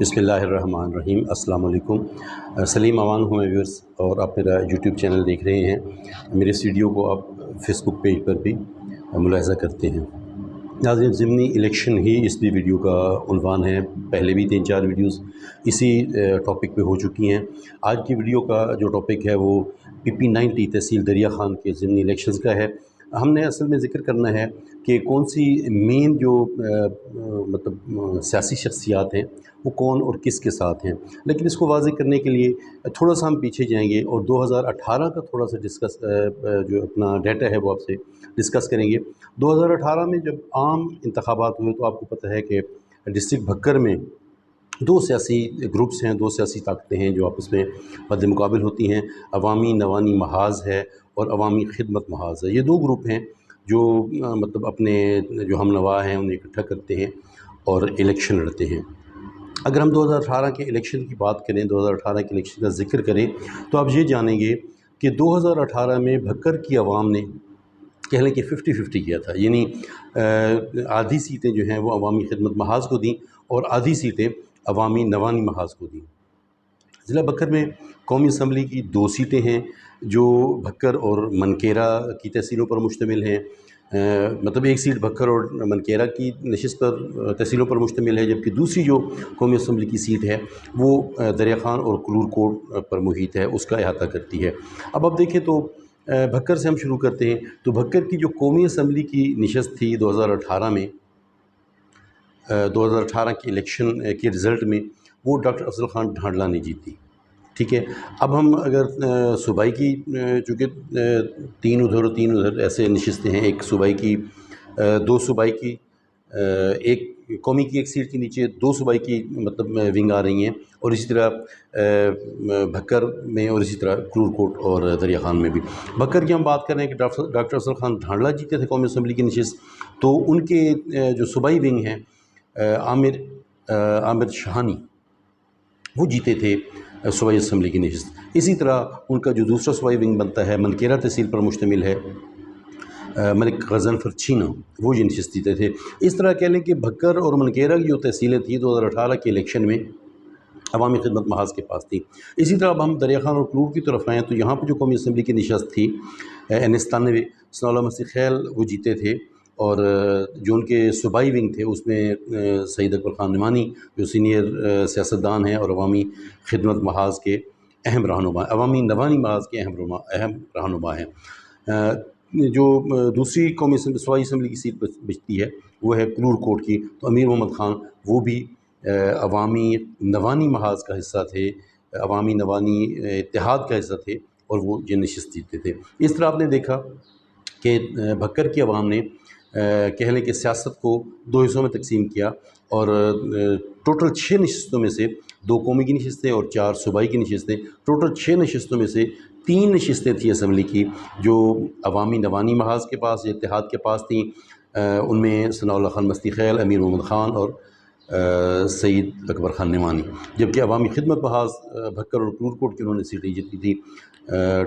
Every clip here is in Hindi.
बसमीम अल्लाम सलीम अवान हूँ मैं व्यूर्स और आप मेरा यूट्यूब चैनल देख रहे हैं। मेरे इस वीडियो को आप फेसबुक पेज पर भी मुलाजा करते हैं। नाजिन ज़मनी इलेक्शन ही इस भी वीडियो का उनवान है। पहले भी तीन चार वीडियोस इसी टॉपिक पे हो चुकी हैं। आज की वीडियो का जो टॉपिक है वो पी पी नाइन्टी तहसील दरिया ख़ान के ज़मनी इलेक्शन का है। हमने असल में ज़िक्र करना है कि कौन सी मेन जो मतलब सियासी शख्सियात हैं, वो कौन और किस के साथ हैं। लेकिन इसको वाजे करने के लिए थोड़ा सा हम पीछे जाएँगे और 2018 का थोड़ा सा डिस्कस जो अपना डाटा है वो आपसे डिस्कस करेंगे। 2018 में जब आम इंतबात हुए तो आपको पता है कि डिस्ट्रिक्ट भक्कर में दो सियासी ग्रुप्स हैं, दो सियासी ताकतें हैं जो आपस में मद मुकाबल होती हैं। अवामी नवानी महाज है और अवामी खिदमत महाज है। ये दो ग्रुप हैं जो मतलब अपने जो हम नवा हैं, उन्हें इकट्ठा करते हैं और इलेक्शन लड़ते हैं। अगर हम 2018 के इलेक्शन की बात करें 2018 के इलेक्शन का ज़िक्र करें तो आप ये जानेंगे कि 2018 में भक्कर की आवाम ने कह लें कि फ़िफ्टी फ़िफ्टी किया था। यानी आधी सीटें जो हैं वो अवामी खिदमत महाज को दी और आधी सीटें अवामी नवानी महाज को दी। ज़िला बकर में कौमी असम्बली की दो सीटें हैं, जो भक्कर और मनकेरा की तहसीलों पर मुश्तमिल हैं। मतलब एक सीट भक्कर और मनकेरा की नशस्त पर तहसीलों पर मुश्तमिल है, जबकि दूसरी जो कौमी असम्बली की सीट है, वो दरिया खान और कलूर कोट पर मुहित है, उसका अहाता करती है। अब अब देखें तो भक्कर से हम शुरू करते हैं। तो भक्कर की जो कौमी असम्बली की नशस्त थी 2018 में 2018 के इलेक्शन के रिज़ल्ट में, वो डॉक्टर अफजल ख़ान ढांडला ने जीती ठीक है। अब हम अगर सूबाई की चूँकि तीन उधर और तीन उधर ऐसे नशस्तें हैं, एक सूबाई की दो सूबाई की एक कौमी की एक सीट के नीचे दो सूबाई की मतलब विंग आ रही हैं और इसी तरह भक्कर में और इसी तरह क्रूर कोट और दरिया खान में भी। भक्कर की हम बात कर कि डॉक्टर डॉक्टर अफजल खान ढांडला जीते थे कौमी असम्बली की नशस्त तो उनके जो सूबाई विंग हैं आमिर आमिर शहानी वो जीते थे सूबाई असम्बली की नशस्त इसी तरह उनका जो दूसरा सूबाई विंग बनता है, मनकेरा तहसील पर मुश्तमिल है मलिक गजनफर छीना वो ये नशस्त जीते थे। इस तरह कह लें कि भक्कर और मनकेरा की जो तहसीलें थी दो हज़ार अठारह के इलेक्शन में, अवामी खदमत महाज के पास थी। इसी तरह अब हम दरिया खान और क्लूर की तरफ़ आएँ तो यहाँ पर जो कौमी असम्बली की नशस्त थी एन सनाउल्ला मसी खैल, वो जीते थे। और जो उनके सूबाई विंग थे, उसमें सईद अकबर ख़ान नमानी जो सीनियर सियासतदान हैं और अवामी खिदमत महाज के अहम रहनुमा, अवामी नवानी महाज के अहम अहम रहनुमा हैं। जो दूसरी कौमी सूबाई इसम्बली की सीट बचती है, वो है क्रूर कोट की तो अमीर मोहम्मद ख़ान, वो भी अवामी नवानी महाज का हिस्सा थे, अवामी नवानी इतिहाद का हिस्सा थे और वो ये नशस्त जीतते थे। इस तरह आपने देखा कि भक्कर की आवाम ने कह लें कि सियासत को दो हिस्सों में तकसीम किया और टोटल छः नशस्तों में से दो कौमी की नशस्तें और चार सूबाई की नशस्तें। टोटल छः नशस्तों में से तीन नशस्तें थी असम्बली की, जो अवामी नवानी महाज के पास इतिहाद के पास थी। उनमें सनाउल्ला खान मस्ती खैल, अमीर मोहम्मद ख़ान और सईद अकबर ख़ान नमानी। जबकि अवामी खिदमत महाज भक्कर और क्रूरकोट की उन्होंने सीटें जीती थी।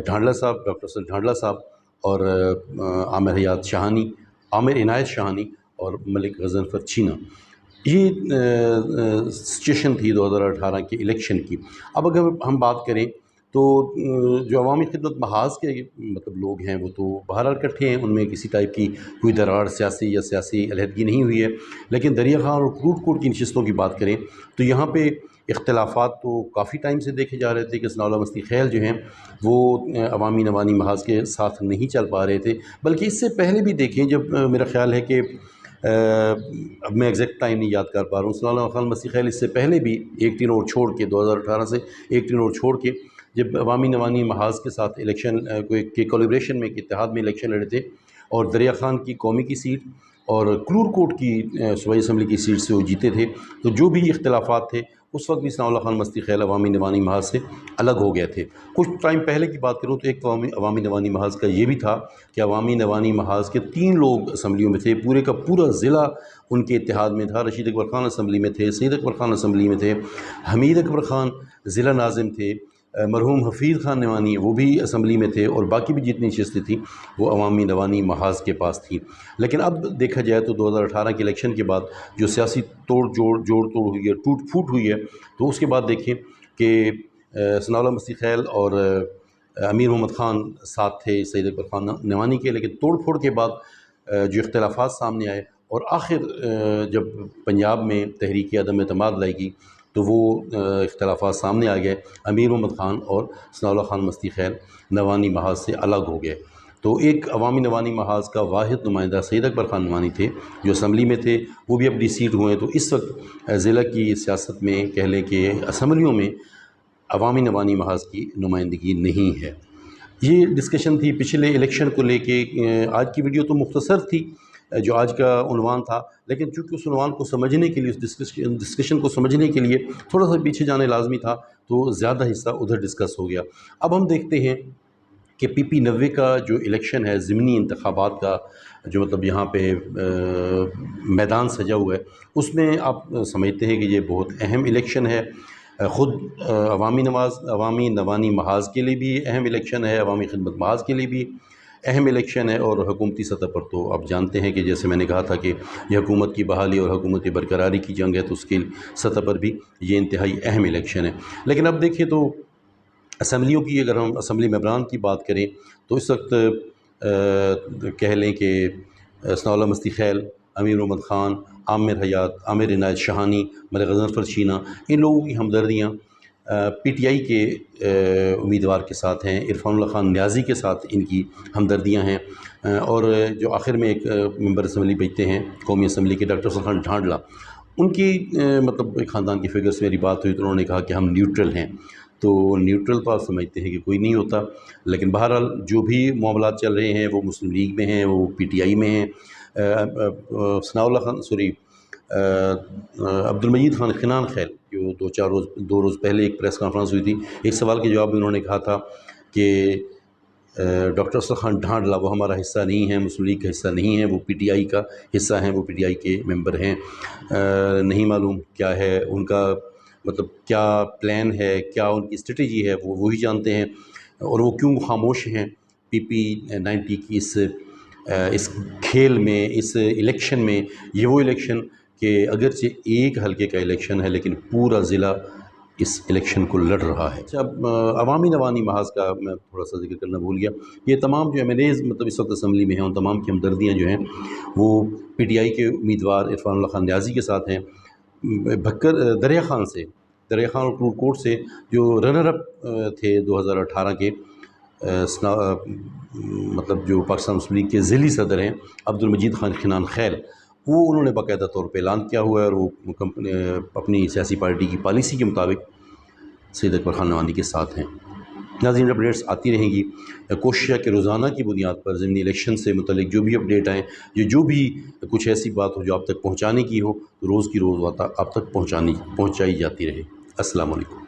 ढांडला साहब, डॉक्टर सर ढांडला साहब और आमिर हयात शाहानी आमिर इनायत शाहानी और मलिक गजनफर छीना ये सिचुएशन थी 2018 के इलेक्शन की। अब अगर हम बात करें तो जो अवामी खिदमत महाज के मतलब लोग हैं, वो तो बाहर इकट्ठे हैं, उनमें किसी टाइप की कोई दरार सियासी या सियासी अलहदगी नहीं हुई है। लेकिन दरिया खान और क्रूट कोट की नशस्तों की बात करें तो यहाँ पे इख्तलाफात तो काफ़ी टाइम से देखे जा रहे थे कि सनाउल्ला मस्ती खैल जो हैं, वो अवामी नवानी महाज के साथ नहीं चल पा रहे थे। बल्कि इससे पहले भी देखें, जब मेरा ख्याल है कि अब मैं एग्जैक्ट टाइम नहीं याद कर पा रहा हूँ सनाउल्ला खान खैल इससे पहले भी एक तीन और छोड़ के 2018 से एक तीन और छोड़ के, जब अवामी नवानी महाज के साथ इलेक्शन के कोलिब्रेशन में इतिहाद में इलेक्शन लड़े थे, और दरिया खान की कौमी की सीट और क्रूर कोट की सूबाई असम्बली की सीट से वो जीते थे। तो जो भी इख्तलाफात थे, उस वक्त भी सनाउल्ला खान मस्ती खैल अवामी नवानी महाज से अलग हो गए थे। कुछ टाइम पहले की बात करूँ तो एक अवामी अवामी नवानी महाज का ये भी था कि अवामी नवानी महाज के तीन लोग असम्बलियों में थे। पूरे का पूरा ज़िला उनके इतिहाद में था। रशीद अकबर ख़ान असम्बली में थे, सईद अकबर ख़ान असम्बली में थे, हमीद अकबर ख़ान ज़िला नाजिम थे। मरहूम हफीज़ खान नवानी वो भी असम्बली में थे और बाकी भी जितनी नशस्तें थी, वो अवामी नवानी महाज के पास थी। लेकिन अब देखा जाए तो 2018 के इलेक्शन के बाद जो सियासी तोड़ जोड़ जोड़ तोड़ हुई है, टूट फूट हुई है तो उसके बाद देखें कि सनाउल्ला मसी खैल और अमीर मोहम्मद ख़ान साथ थे सैद अकबर खान नवानी के, लेकिन तोड़ फोड़ के बाद जो इख्तलाफात सामने आए और आखिर जब पंजाब में तहरीक अदम अतमाद लाएगी तो वो इख्तलाफात सामने आ गए। अमीर मोहम्मद ख़ान और सनाउल्ला ख़ान मस्ती खैर, नवानी महाज से अलग हो गए। तो एक अवामी नवानी महाज का वाहिद नुमाइंदा सैद अकबर ख़ान नवानी थे, जो असम्बली में थे, वो भी अपनी सीट हुए तो इस वक्त ज़िला की सियासत में कह लें कि असम्बलियों में अवामी नवानी महाज की नुमाइंदगी नहीं है। ये डिस्कशन थी पिछले इलेक्शन को लेके आज की वीडियो तो मुख्तसर थी। जो आज का उनवान था। लेकिन चूँकि उस उनवान को समझने के लिए, उस डिस्कशन डिस्कशन को समझने के लिए थोड़ा सा पीछे जाने लाजमी था तो ज़्यादा हिस्सा उधर डिस्कस हो गया। अब हम देखते हैं कि पी पी नब्बे का जो इलेक्शन है, ज़मनी इंतखाबात का, जो मतलब यहाँ पे मैदान सजा हुआ है, उसमें आप समझते हैं कि ये बहुत अहम इलेक्शन है। ख़ुद अवामी नवाज़, अवामी नवानी महाज के लिए भी अहम इलेक्शन है, अवामी खिदमत महाज के लिए भी। अहम इलेक्शन है और हुकूमती सतह पर तो आप जानते हैं कि जैसे मैंने कहा था कि यह हुकूमत की बहाली और हुकूमत बरकरारी की जंग है तो उसकी सतह पर भी ये इंतहाई अहम इलेक्शन है। लेकिन अब देखिए तो असम्बलियों की अगर हम, असम्बली मेम्बरान की बात करें तो इस वक्त कह लें कि सनाउल्ला मस्ती खैल, अमीर मोहम्मद ख़ान, आमिर हयात, आमिर इनायत शहानी, मलिक गजनफर शीना इन लोगों की हमदर्दियाँ पी टी आई के उम्मीदवार के साथ हैं, इरफानुल्ला ख़ान न्याजी के साथ इनकी हमदर्दियाँ हैं। और जो आखिर में एक मेंबर असम्बली भेजते हैं, कौमी असम्बली के डॉक्टर सुल्तान ढांडला। उनकी मतलब ख़ानदान की फिगर से मेरी बात हुई तो उन्होंने कहा कि हम न्यूट्रल हैं। तो न्यूट्रल तो आप समझते हैं कि कोई नहीं होता। लेकिन बहरहाल जो भी मामला चल रहे हैं, वो मुस्लिम लीग में हैं, वो पी टी आई में हैं सनाउल्ला खान, सॉरी अब्दुलमजीद खान खिनान खैल जो दो चार रोज़, दो रोज़ पहले एक प्रेस कॉन्फ्रेंस हुई थी। एक सवाल के जवाब में उन्होंने कहा था कि डॉक्टर असर खान ढांडला वो हमारा हिस्सा नहीं है, मुस्लिम लीग का हिस्सा नहीं है, वो पीटीआई का हिस्सा हैं, वो पीटीआई के मेंबर हैं। नहीं मालूम क्या है उनका मतलब क्या प्लान है, क्या उनकी स्ट्रेटजी है, वो वही जानते हैं। और वो क्यों खामोश हैं पी पी नाइन्टी की इस इस खेल में, इस इलेक्शन में, ये वो इलेक्शन कि अगरचे एक हलके का इलेक्शन है, लेकिन पूरा ज़िला इस इलेक्शन को लड़ रहा है। अच्छा अवामी नवानी महाज का मैं थोड़ा सा ज़िक्र करना भूल गया। ये तमाम जो एम एल एज़ मतलब इस वक्त असम्बली में हैं, उन तमाम की हमदर्दियाँ जो हैं, वो पी टी आई के उम्मीदवार इरफान खान न्याजी के साथ हैं। भक्कर दरिया खान से, दरिया खान और क्रूर कोर्ट से जो रनर अप थे 2018 के मतलब जो पाकिस्तान मुस्लिम लीग के ज़िली सदर हैं, अब्दुल मजीद खान खिनान खैल वो उन्होंने बाकायदा तौर पर ऐलान किया हुआ है और वो कंपनी अपनी सियासी पार्टी की पॉलिसी के मुताबिक सैद अकबर खान नवानी के साथ हैं। नाजीन अपडेट्स आती रहेंगी। कोशिश है कि रोज़ाना की बुनियाद पर ज़मनी इलेक्शन से मुतलिक जो भी अपडेट आएँ जो जो भी कुछ ऐसी बात हो जो आप तक पहुँचाने की हो तो रोज़ की रोज़ आप तक पहुँचानी, पहुँचाई जाती रहे। अस्सलाम वालेकुम